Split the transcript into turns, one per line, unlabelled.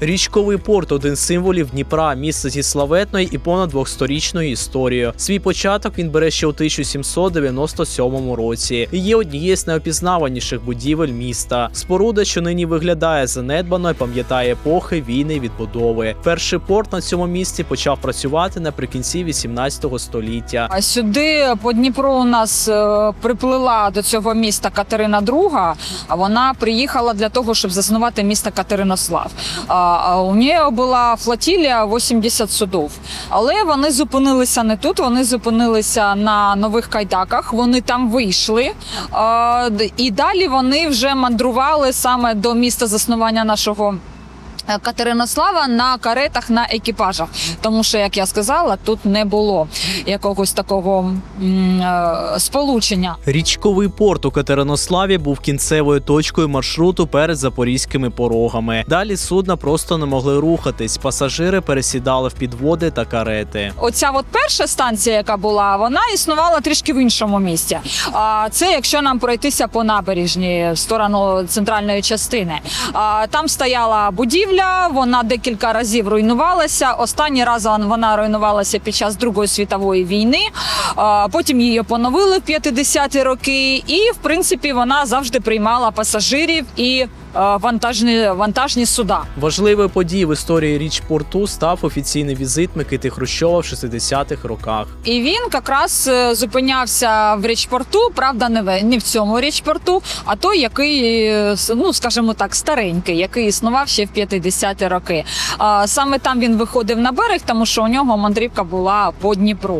Річковий порт один з символів Дніпра, місце зі славетною і понад 200-річною історією. Свій початок він бере ще у 1797 році і є однією з найопізнаваніших будівель міста. Споруда, що нині виглядає занедбано, і пам'ятає епохи війни і відбудови. Перший порт на цьому місці почав працювати наприкінці 18 століття.
А сюди по Дніпру у нас е, приплила до цього міста Катерина II, а вона приїхала для того, щоб заснувати місто Катеринослав. У неї була флотілія 80 судов. Але вони зупинилися не тут, вони зупинилися на нових кайдаках. Вони там вийшли. І далі вони вже мандрували саме до міста заснування нашого. Е, Катеринослава на каретах на екіпажах, тому що, як я сказала, тут не було якогось такого м, е, сполучення.
Річковий порт у Катеринославі був кінцевою точкою маршруту перед запорізькими порогами. Далі судна просто не могли рухатись. Пасажири пересідали в підводи та карети.
Оця от перша станція, яка була, вона існувала трішки в іншому місці. А це якщо нам пройтися по набережній в сторону центральної частини. А там стояла будівля, вона декілька разів руйнувалася. Останній раз вона руйнувалася під час Другої світової війни. Потім її поновили в 50-ті роки, і в принципі вона завжди приймала пасажирів і вантажні, вантажні суда.
Важливою подією в історії річпорту став офіційний візит Микити Хрущова в 60-х роках.
І він якраз е, зупинявся в річпорту, правда, не в, не в цьому річпорту, а той, який, е, ну скажімо так, старенький, який існував ще в 50-ті роки. Саме там він виходив на берег, тому що у нього мандрівка була по Дніпру.